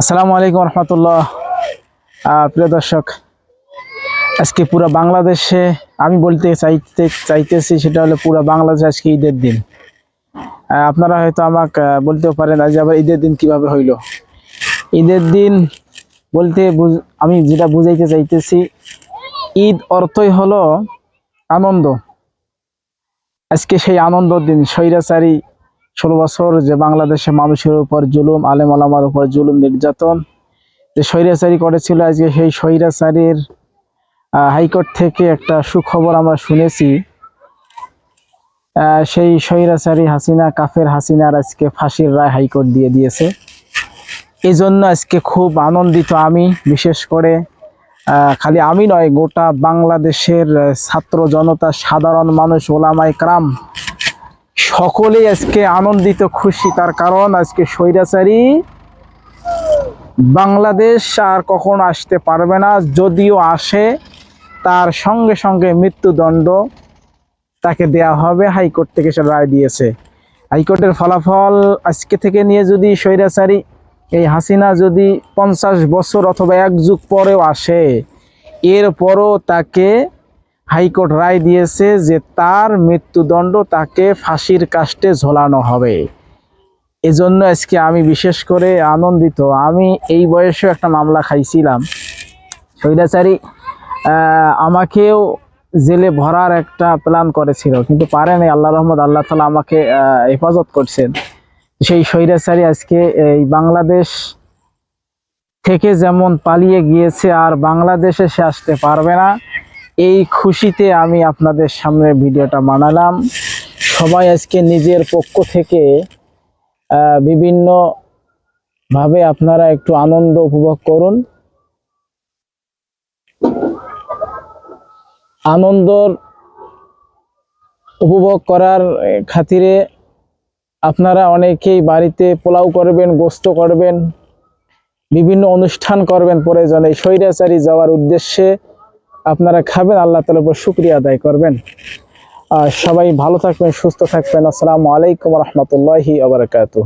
আসসালামু আলাইকুম রহমতুল্লাহ। প্রিয় দর্শক, আজকে পুরো বাংলাদেশে আমি বলতে চাইতে চাইতেছি সেটা হলো পুরো বাংলাদেশে আজকে ঈদের দিন। আপনারা হয়তো আমাকে বলতেও পারেন আজ আবার ঈদের দিন কীভাবে হইল। ঈদের দিন বলতে আমি যেটা বুঝাইতে চাইতেছি, ঈদ অর্থই হলো আনন্দ। আজকে সেই আনন্দর দিন, স্বৈরাচারী ষোলো বছর যে বাংলাদেশে মানুষের উপর জুলুম, আলেম আলামার উপর জুলুম নির্যাতন যে স্বৈরাচারী করেছিল, আজকে সেই স্বৈরাচারীর হাইকোর্ট থেকে একটা সুখবর আমরা শুনেছি। সেই স্বৈরাচারী হাসিনা, কাফের হাসিনার আজকে ফাঁসির রায় হাইকোর্ট দিয়ে দিয়েছে। এই জন্য আজকে খুব আনন্দিত আমি, বিশেষ করে খালি আমি নয়, গোটা বাংলাদেশের ছাত্র জনতা, সাধারণ মানুষ ওলামাই ক্রাম সকলেই আজকে আনন্দিত, খুশি। তার কারণ আজকে স্বৈরাচারী বাংলাদেশ আর কখনো আসতে পারবে না। যদিও আসে, তার সঙ্গে সঙ্গে মৃত্যুদণ্ড তাকে দেয়া হবে। হাইকোর্ট থেকে সে রায় দিয়েছে। হাইকোর্টের ফলাফল আজকে থেকে নিয়ে যদি স্বৈরাচারী, এই হাসিনা যদি পঞ্চাশ বছর অথবা এক যুগ পরেও আসে, এরপরও তাকে হাইকোর্ট রায় দিয়েছে যে তার মৃত্যুদণ্ড তাকে ফাঁসির কাস্টে ঝোলানো হবে। এজন্য আজকে আমি বিশেষ করে আনন্দিত। আমি এই বয়সেও একটা মামলা খাইছিলাম। স্বৈরাচারী আমাকেও জেলে ভরার একটা প্ল্যান করেছিল, কিন্তু পারেনি আল্লাহ রহমদ আল্লাহ তালা আমাকে হেফাজত করছেন। সেই স্বৈরাচারী আজকে এই বাংলাদেশ থেকে যেমন পালিয়ে গিয়েছে, আর বাংলাদেশে সে আসতে পারবে না। এই খুশিতে আমি আপনাদের সামনে ভিডিওটা বানালাম। সবাই আজকে নিজের পক্ষ থেকে বিভিন্ন ভাবে আপনারা একটু আনন্দ উপভোগ করুন। আনন্দর উপভোগ করার খাতিরে আপনারা অনেকেই বাড়িতে পোলাও করবেন, গোস্ত করবেন, বিভিন্ন অনুষ্ঠান করবেন প্রয়োজনে। স্বৈরাচারী যাওয়ার উদ্দেশ্যে আপনারা খাবেন, আল্লাহ তালার উপর শুক্রিয়া আদায় করবেন। আর সবাই ভালো থাকবেন, সুস্থ থাকবেন। আসসালামু আলাইকুম রহমতুল্লাহি আবরকাতুহ